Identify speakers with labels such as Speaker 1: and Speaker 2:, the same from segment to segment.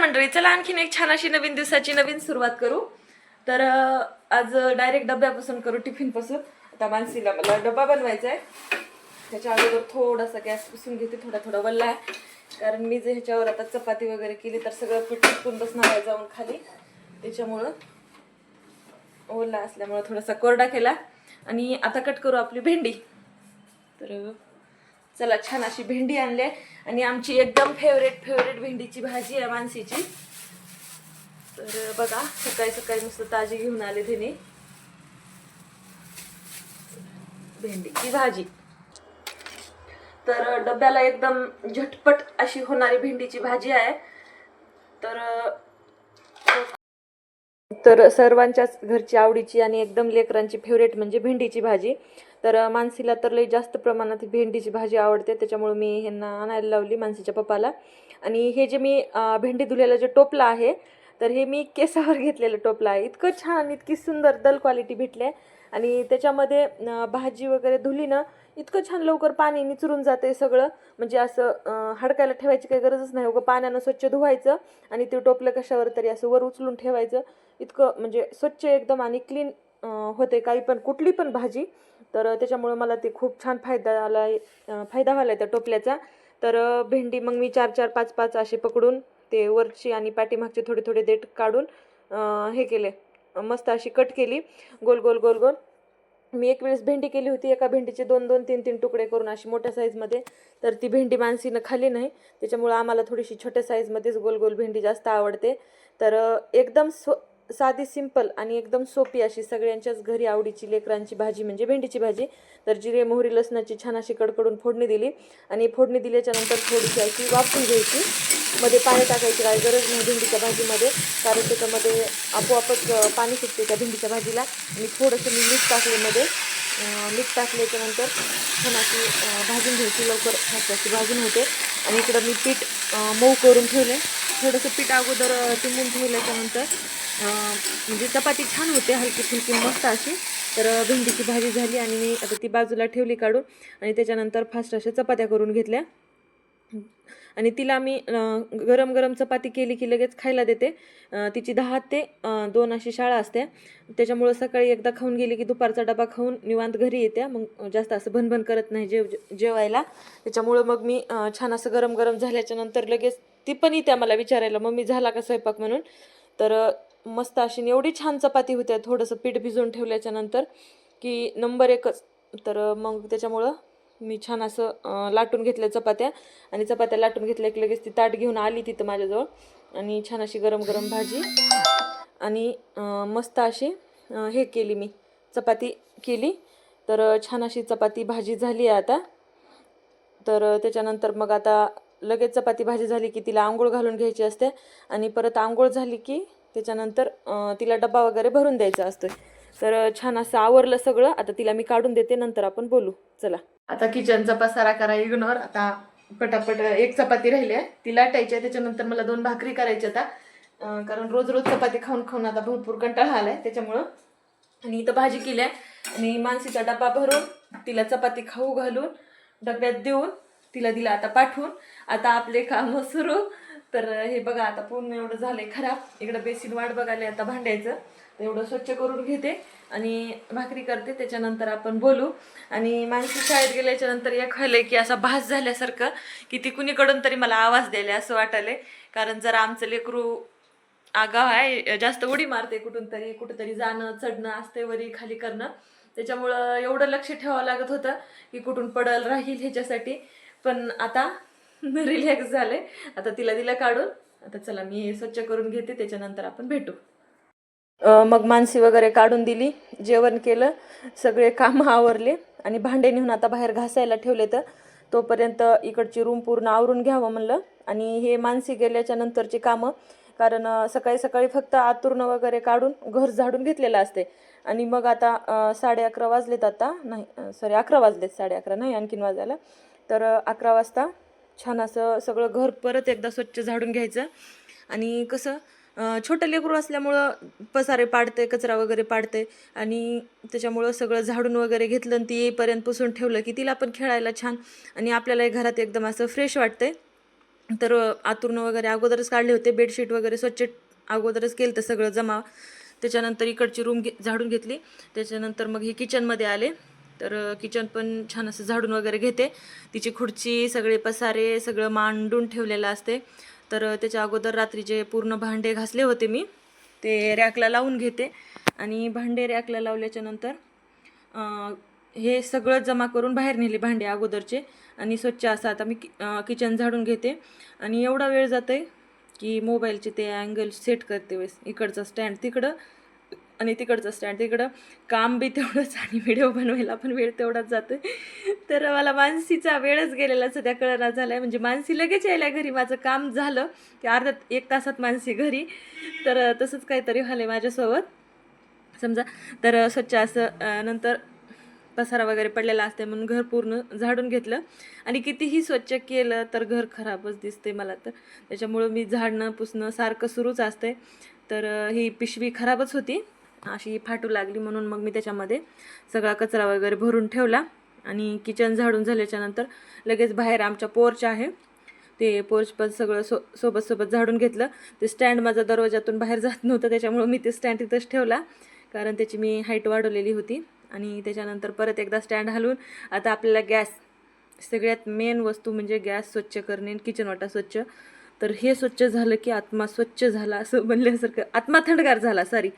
Speaker 1: मंडळी चला आणखीन एक छान अशी नवीन दिवसाची नवीन सुरुवात करू. तर आज डायरेक्ट डब्यापासून करू टिफिनपासून आता मानसीला मला डबा बनवायचा आहे त्याच्या अगोदर थोडासा गॅस पुसून घेते थोडा थोडा वल्ला आहे. कारण मी जे ह्याच्यावर आता चपाती वगैरे केली तर सगळं पीठ बसणार आहे जाऊन खाली. त्याच्यामुळं ओला असल्यामुळं थोडासा कोरडा केला. आणि आता कट करू आपली भेंडी. तर चला छान अशी भेंडी आणली आहे. आणि आमची एकदम फेवरेट फेवरेट भेंडीची भाजी आहे मानसीची. तर बघा सकाळी सकाळी मस्त ताजी घेऊन आले तिने. भेंडीची भाजी. तर डब्याला एकदम झटपट अशी होणारी भेंडीची भाजी आहे. तर तर सर्वांच्याच घरची आवडीची आणि एकदम लेकरांची फेवरेट म्हणजे भेंडीची भाजी. तर मानसीला तर लई जास्त प्रमाणात भेंडीची भाजी आवडते. त्याच्यामुळे मी ह्यांना आणायला लावली मानसीच्या पप्पाला. आणि हे जे मी भेंडी धुलेलं जे टोपलं आहे तर हे मी केसावर घेतलेलं टोपलं आहे. इतकं छान इतकी सुंदर दल क्वालिटी भेटली आहे. आणि त्याच्यामध्ये भाजी वगैरे धुली ना इतकं छान लवकर पाणी निचरून जाते सगळं. म्हणजे असं हडकायला ठेवायची काही गरजच नाही. उगं पाण्यानं स्वच्छ धुवायचं आणि ते टोपलं कशावर तरी असं वर उचलून ठेवायचं. इतकं म्हणजे स्वच्छ एकदम आणि क्लीन होते. काही पण कुठली पण भाजी. तर त्याच्यामुळं मला ते खूप छान फायदा आला अं, फायदा व्हायला त्या टोपल्याचा. तर भेंडी मग मी चार चार पाच पाच असे पकडून ते वरची आणि पाठीमागचे थोडे थोडे देठ काढून हे केले. मस्त अशी कट केली. गोल गोल गोल गोल. मी एक वेळेस भेंडी केली होती. एका भेंडीचे दोन दोन तीन तीन तुकडे करून अशी मोठ्या साईजमध्ये तर ती भेंडी मानसीनं खाली नाही. त्याच्यामुळं आम्हाला थोडीशी छोट्या साईजमध्येच गोल गोल भेंडी जास्त आवडते. तर एकदम स्व साधी सिंपल आणि एकदम सोपी अशी सगळ्यांच्याच घरी आवडीची लेकरांची भाजी म्हणजे भेंडीची भाजी. तर जिरे मोहरी लसणाची छान अशी कडकडून फोडणी दिली आणि फोडणी दिल्याच्या नंतर थोडीशी अशी वापरून घ्यायची. मध्ये पाणी टाकायची काय गरज नाही भेंडीच्या भाजीमध्ये कारण त्याच्यामध्ये आपोआपच पाणी सुटते त्या भेंडीच्या भाजीला. आणि थोडंसं मी मीठ टाकलेमध्ये मीठ टाकल्याच्यानंतर छान अशी भाजून घ्यायची. लवकर मस्त अशी भाजून होते. आणि इकडं मी पीठ मऊ करून ठेवले. थोडंसं पीठ अगोदर टिंबून ठेवल्याच्यानंतर म्हणजे चपाती छान होते हलकी फुलकी मस्त अशी. तर भेंडीची भाजी झाली आणि मी आता ती बाजूला ठेवली काढून आणि त्याच्यानंतर फास्ट अशा चपात्या करून घेतल्या. आणि तिला मी गरम गरम चपाती केली की लगेच खायला देते. तिची दहा ते दोन अशी शाळा असते. त्याच्यामुळं सकाळी एकदा खाऊन गेली की दुपारचा डबा खाऊन निवांत घरी येते. मग जास्त असं भनभन करत नाही जेव जेवायला. त्याच्यामुळं मग मी छान असं गरम गरम झाल्याच्यानंतर लगेच ती पण येते मला विचारायला मम्मी झाला का स्वयंपाक? म्हणून. तर मस्त अशी आणि एवढी छान चपाती होत्या थोडंसं पीठ भिजवून ठेवल्याच्या नंतर की नंबर एकच. तर मग त्याच्यामुळं मी छान असं लाटून घेतल्या चपात्या. आणि चपात्या लाटून घेतल्या की लगेच ती ताट घेऊन आली तिथं माझ्याजवळ. आणि छान अशी गरम गरम भाजी. आणि मस्त अशी हे केली मी चपाती केली. तर छान अशी चपाती भाजी झाली आहे आता. तर त्याच्यानंतर मग आता लगेच चपाती भाजी झाली की तिला आंघोळ घालून घ्यायची असते. आणि परत आंघोळ झाली की त्याच्यानंतर तिला डबा वगैरे भरून द्यायचा असतो तर छान असं आवरलं सगळं. आता तिला मी काढून देते नंतर आपण बोलू. चला. आता किचनचा पसारा करा इग्नोर. आता पटापट एक चपाती राहिली आहे. ती लाटायची आहे त्याच्यानंतर मला दोन भाकरी करायची आता. कारण रोज रोज चपाती खाऊन खाऊन आता भरपूर कंटाळा आलाय त्याच्यामुळं. आणि इथं भाजी केली आहे. आणि मानसीचा डबा भरून तिला चपाती खाऊ घालून डब्यात देऊन तिला दिला आता पाठवून. आता आपले कामं सुरू. तर हे बघा आता पूर्ण एवढं झालंय खराब. इकडं बेसिन वाट बघायला आता भांडायचं. तर एवढं स्वच्छ करून घेते आणि भाकरी करते. त्याच्यानंतर आपण बोलू. आणि मानसी शाळेत गेल्याच्यानंतर एक व्हायलंय की असा भास झाल्यासारखं की ती कुणीकडून तरी मला आवाज द्यायला असं वाटायलंय. कारण जर आमचं लेकरू आगाव आहे जास्त उडी मारते कुठून तरी कुठंतरी जाणं चढणं असते वरी खाली करणं. त्याच्यामुळं एवढं लक्ष ठेवावं लागत होतं की कुठून पडल राहील ह्याच्यासाठी. पण आता रिलॅक्स झाले आता तिला दिलं काढून आता चला मी हे स्वच्छ करून घेते त्याच्यानंतर आपण भेटू. मग मानसी वगैरे काढून दिली जेवण केलं सगळे कामं आवरले आणि भांडे नेऊन आता बाहेर घासायला ठेवले तर तोपर्यंत इकडची रूम पूर्ण आवरून घ्यावं म्हणलं. आणि हे मानसी गेल्याच्या नंतरची कामं कारण सकाळी सकाळी फक्त आतुर्ण वगैरे काढून घर झाडून घेतलेलं असते. आणि मग आता साडे अकरा वाजलेत आता नाही सॉरी अकरा वाजलेत साडे अकरा नाही आणखीन वाजायला. तर अकरा वाजता छान असं सगळं घर परत एकदा स्वच्छ झाडून घ्यायचं. आणि कसं छोटं लेकरू असल्यामुळं पसारे पाडते कचरा वगैरे पाडते आणि त्याच्यामुळं सगळं झाडून वगैरे घेतलं आणि ती येईपर्यंत पुसून ठेवलं की तिला पण खेळायला छान आणि आपल्यालाही घरात एकदम असं फ्रेश वाटते तर आतुरणं आतून वगैरे अगोदरच काढले होते बेडशीट वगैरे स्वच्छ अगोदरच केलं तर सगळं जमा. त्याच्यानंतर इकडची रूम घे झाडून घेतली. त्याच्यानंतर मग हे किचनमध्ये आले. तर किचन पण छान असं झाडून वगैरे घेते. तिची खुर्ची सगळे पसारे सगळं मांडून ठेवलेलं असते. तर त्याच्या अगोदर रात्रीचे पूर्ण भांडे घासले होते मी ते रॅकला लावून घेते. आणि भांडे रॅकला लावल्याच्या नंतर हे सगळं जमा करून बाहेर नेले भांडे अगोदरचे. आणि स्वच्छ असं आता मी कि किचन झाडून घेते. आणि एवढा वेळ जातो आहे की मोबाईलचे ते अँगल सेट करते वेळेस. इकडचं स्टँड तिकडं. आणि तिकडचं आणि तिकडं काम बी तेवढंच आणि व्हिडिओ बनवायला पण वेळ तेवढाच जातो तर मला मानसीचा वेळच गेलेला सध्या कळना झाला आहे म्हणजे मानसी लगेच यायला घरी. माझं काम झालं. की अर्ध्या एक तासात मानसी घरी. तर तसंच काहीतरी झालं आहे माझ्यासोबत. समजा तर स्वच्छ असं नंतर पसारा वगैरे पडलेला असते म्हणून घर पूर्ण झाडून घेतलं. आणि कितीही स्वच्छ केलं तर घर खराबच दिसते मला तर. त्याच्यामुळं मी झाडणं पुसणं सारखं सुरूच असते तर ही पिशवी खराबच होती. अशी फाटू लागली म्हणून मग मी त्याच्यामध्ये सगळा कचरा वगैरे भरून ठेवला. आणि किचन झाडून झाल्याच्यानंतर लगेच बाहेर आमच्या पोर्च आहे. ते पोर्च पण सगळं सो सोबत सोबत झाडून घेतलं. ते स्टँड माझा दरवाजातून बाहेर जात नव्हतं त्याच्यामुळं मी ते स्टँड तिथंच ठेवला. कारण त्याची मी हाईट वाढवलेली होती. आणि त्याच्यानंतर परत एकदा स्टँड हलवून आता आपल्याला गॅस सगळ्यात मेन वस्तू म्हणजे गॅस स्वच्छ करणे किचन वाटा स्वच्छ. तर हे स्वच्छ झालं की आत्मा स्वच्छ झाला असं म्हणल्यासारखं आत्मा थंडगार झाला सॉरी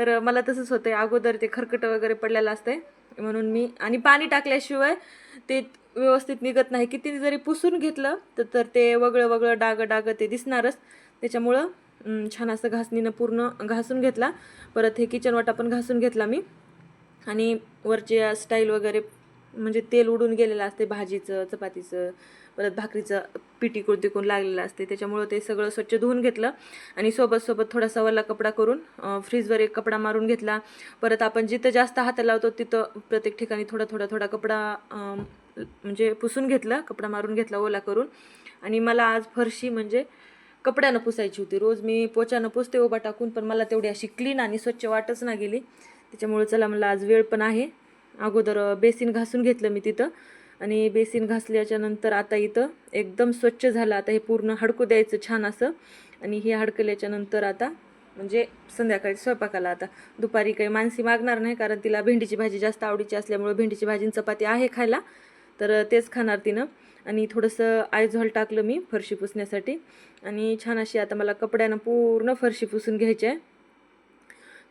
Speaker 1: तर मला तसंच होतं अगोदर ते खरकट वगैरे पडलेलं असतंय. म्हणून मी आणि पाणी टाकल्याशिवाय ते व्यवस्थित निघत नाही. किती जरी पुसून घेतलं तर तर ते वगळं वगळं डाग डाग ते दिसणारच. त्याच्यामुळं छान असं घासणीनं पूर्ण घासून घेतला. परत हे किचन वाटा पण घासून घेतला मी. आणि वरचे स्टाईल वगैरे म्हणजे तेल उडून गेलेलं असते भाजीचं चपातीचं परत भाकरीचं पिटी तिकून लागलेलं असते त्याच्यामुळं ते सगळं स्वच्छ धुवून घेतलं आणि सोबत सोबत थोडासा वल्ला कपडा करून फ्रीजवर एक कपडा मारून घेतला. परत आपण जिथं जास्त हात लावतो तिथं प्रत्येक ठिकाणी थोडा थोडा थोडा कपडा म्हणजे पुसून घेतला कपडा मारून घेतला ओला करून. आणि मला आज फरशी म्हणजे कपड्यानं पुसायची होती. रोज मी पोचानं पुसते उभा टाकून पण मला तेवढी अशी क्लीन आणि स्वच्छ वाटच ना गेली. त्याच्यामुळे चला मला आज वेळ पण आहे. अगोदर बेसिन घासून घेतलं मी तिथं. आणि बेसिन घासल्याच्यानंतर आता इथं एकदम स्वच्छ झालं. आता हे पूर्ण हडकू द्यायचं छान असं. आणि हे हडकल्याच्यानंतर आता म्हणजे संध्याकाळी स्वयंपाकाला आता. दुपारी काही मानसी मागणार नाही कारण तिला भेंडीची भाजी जास्त आवडीची असल्यामुळे भेंडीची भाजी चपाती आहे खायला. तर तेच खाणार तिनं. आणि थोडंसं आयझॉल टाकलं मी फरशी पुसण्यासाठी. आणि छान अशी आता मला कपड्यानं पूर्ण फरशी पुसून घ्यायची आहे.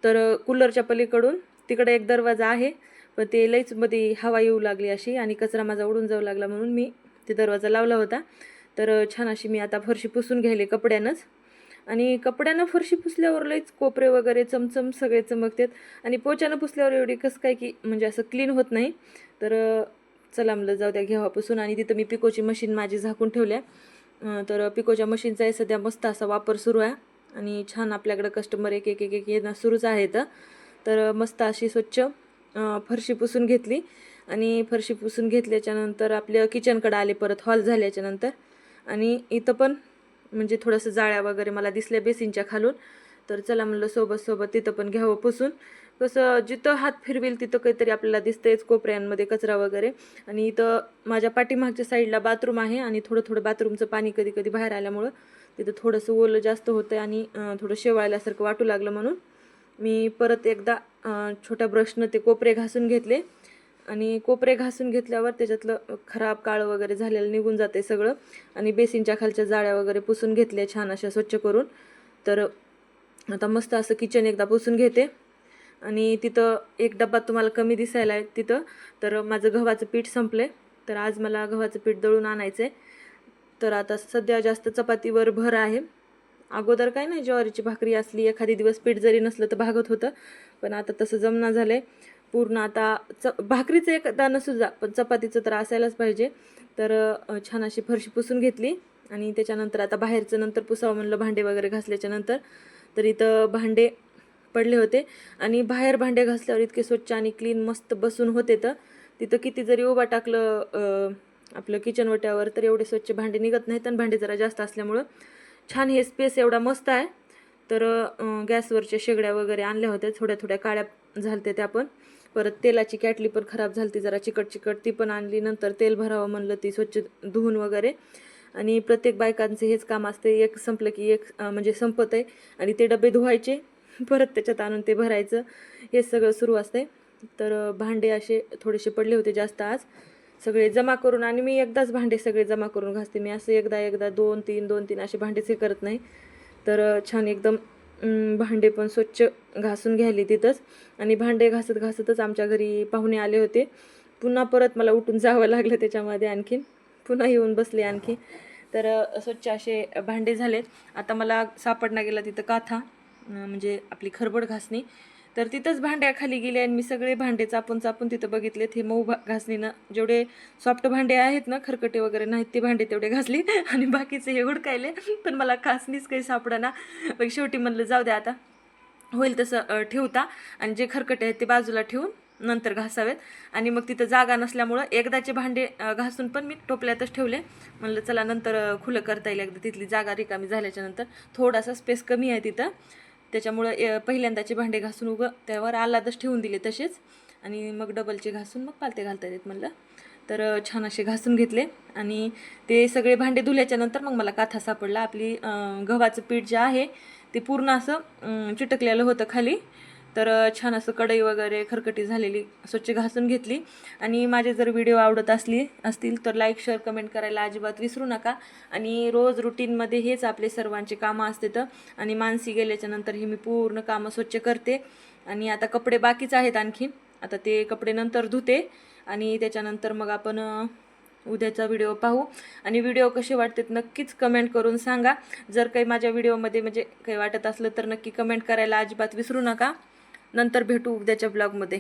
Speaker 1: तर कूलरच्या पलीकडून तिकडे एक दरवाजा आहे. पण ते लईच मध्ये हवा येऊ लागली अशी आणि कचरा माझा उडून जाऊ लागला म्हणून मी ते दरवाजा लावला होता. तर छान अशी मी आता फरशी पुसून घ्यायले कपड्यानंच. आणि कपड्यानं फरशी पुसल्यावर लईच कोपरे वगैरे चमचम सगळे चमकतात. आणि पोच्यानं पुसल्यावर एवढी कसं काय की म्हणजे असं क्लीन होत नाही. तर चला म्हणलं जाऊ द्या घ्यावा पुसून आणि तिथं मी पिकोची मशीन माझी झाकून ठेवल्या. तर पिकोच्या मशीनचा आहे सध्या मस्त असा वापर सुरू आहे. आणि छान आपल्याकडं कस्टमर एक एक एक एक येणं सुरूच आहेत तर मस्त अशी स्वच्छ फरशी पुसून घेतली. आणि फरशी पुसून घेतल्याच्यानंतर आपल्या किचनकडं आले परत. हॉल झाल्याच्यानंतर आणि इथं पण म्हणजे थोडंसं जाळ्या वगैरे मला दिसल्या बेसिनच्या खालून. तर चला म्हणलं सोबत सोबत तिथं पण घ्यावं पुसून. कसं जिथं हात फिरवेल तिथं काहीतरी आपल्याला दिसतंयच कोपऱ्यांमध्ये कचरा वगैरे. आणि इथं माझ्या पाठीमागच्या साईडला बाथरूम आहे आणि थोडं थोडं बाथरूमचं पाणी कधी कधी बाहेर आल्यामुळं तिथं थोडंसं ओलं जास्त होतं आणि थोडं शेवाळल्यासारखं वाटू लागलं म्हणून. मी परत एकदा छोट्या ब्रशनं ते कोपरे घासून घेतले. आणि कोपरे घासून घेतल्यावर त्याच्यातलं खराब काळं वगैरे झालेलं निघून जाते सगळं. आणि बेसिनच्या खालच्या जाळ्या वगैरे पुसून घेतल्या छान अशा स्वच्छ करून. तर आता मस्त असं किचन एकदा पुसून घेते. आणि तिथं एक डब्बा तुम्हाला कमी दिसायला आहे तिथं. तर माझं गव्हाचं पीठ संपलं तर आज मला गव्हाचं पीठ दळून आणायचं आहे तर आता सध्या जास्त चपातीवर भर आहे. अगोदर काय नाही ज्वारीची भाकरी असली एखादी दिवस पीठ जरी नसलं तर भागत होतं. पण आता तसं जमना झालं आहे पूर्ण आता च भाकरीचं एक दाणं सुद्धा पण चपातीचं तर असायलाच पाहिजे. तर छान अशी फरशी पुसून घेतली आणि त्याच्यानंतर आता बाहेरचं नंतर पुसावं म्हणलं भांडे वगैरे घासल्याच्या नंतर. तर इथं भांडे पडले होते आणि बाहेर भांडे घासल्यावर इतके स्वच्छ आणि क्लीन मस्त बसून होते तर. तिथं किती जरी उभा टाकलं आपलं किचन वट्यावर तर एवढे स्वच्छ भांडे निघत नाहीत आणि भांडे जरा जास्त असल्यामुळं. छान हे स्पेस एवढा मस्त आहे. तर गॅसवरच्या शेगड्या वगैरे आणल्या होत्या. थोड्या थोड्या काळ्या झालत्या त्या पण. परत तेलाची कॅटली पण खराब झाली जरा चिकट चिकट ती पण आणली. नंतर तेल भरावं म्हणलं ती स्वच्छ धुवून वगैरे. आणि प्रत्येक बायकांचे हेच काम असते. एक संपलं की एक म्हणजे संपत आहे. आणि ते डबे धुवायचे. परत त्याच्यात आणून ते भरायचं. हे सगळं सुरू असते तर भांडे असे थोडेसे पडले होते जास्त आज. सगळे जमा करून आणि मी एकदाच भांडे सगळे जमा करून घासते. मी असं एकदा एकदा दोन तीन दोन तीन असे भांडेच हे करत नाही. तर छान एकदम भांडे पण स्वच्छ घासून घ्यायली तिथंच. आणि भांडे घासत घासतच आमच्या घरी पाहुणे आले होते. पुन्हा परत मला उठून जावं लागलं त्याच्यामध्ये आणखीन. पुन्हा येऊन बसले आणखी. तर स्वच्छ असे भांडे झालेत. आता मला सापडणं गेला तिथं काथा म्हणजे आपली खरबड घासणी. तर तिथंच भांड्याखाली गेले आणि मी सगळे भांडे चापून चापून तिथं बघितलेत हे मऊ भा घासणीनं जेवढे सॉफ्ट भांडे आहेत ना खरकटे वगैरे नाहीत ते भांडे तेवढे घासली. आणि बाकीचे हे हुडकायले. पण मला घासणीच काही सापडना. मग शेवटी म्हणलं जाऊ द्या आता. होईल तसं ठेवता. आणि जे खरकटे आहेत ते बाजूला ठेवून नंतर घासावेत. आणि मग तिथं जागा नसल्यामुळं एकदाचे भांडे घासून पण मी टोपल्यातच ठेवले. म्हणलं चला नंतर खुलं करता येईल एकदा. तिथली जागा रिकामी झाल्याच्यानंतर थोडासा स्पेस कमी आहे तिथं. त्याच्यामुळं पहिल्यांदाचे भांडे घासून उगं त्यावर आल्हादच ठेवून दिले तसेच. आणि मग डबलचे घासून मग पालते घालता येत म्हणलं. तर छान असे घासून घेतले. आणि ते सगळे भांडे धुल्याच्या नंतर मग मला काथा सापडला. आपली गव्हाचं पीठ जे आहे ते पूर्ण असं चिटकलेलं होतं खाली. तर छान असं कढई वगैरे खरकटी झालेली स्वच्छ घासून घेतली. आणि माझे जर व्हिडिओ आवडत असली असतील तर लाईक शेअर कमेंट करायला अजिबात विसरू नका. आणि रोज रुटीनमध्ये हेच आपले सर्वांचे कामं असते तर. आणि मानसी गेल्याच्यानंतर हे मी पूर्ण कामं स्वच्छ करते. आणि आता कपडे बाकीच आहेत आणखीन आता ते कपडे नंतर धुते. आणि त्याच्यानंतर मग आपण उद्याचा व्हिडिओ पाहू. आणि व्हिडिओ कसे वाटतात नक्कीच कमेंट करून सांगा. जर काही माझ्या व्हिडिओमध्ये म्हणजे काही वाटत असलं तर नक्की कमेंट करायला अजिबात विसरू नका. नंतर भेटू उद्याच्या ब्लॉगमध्ये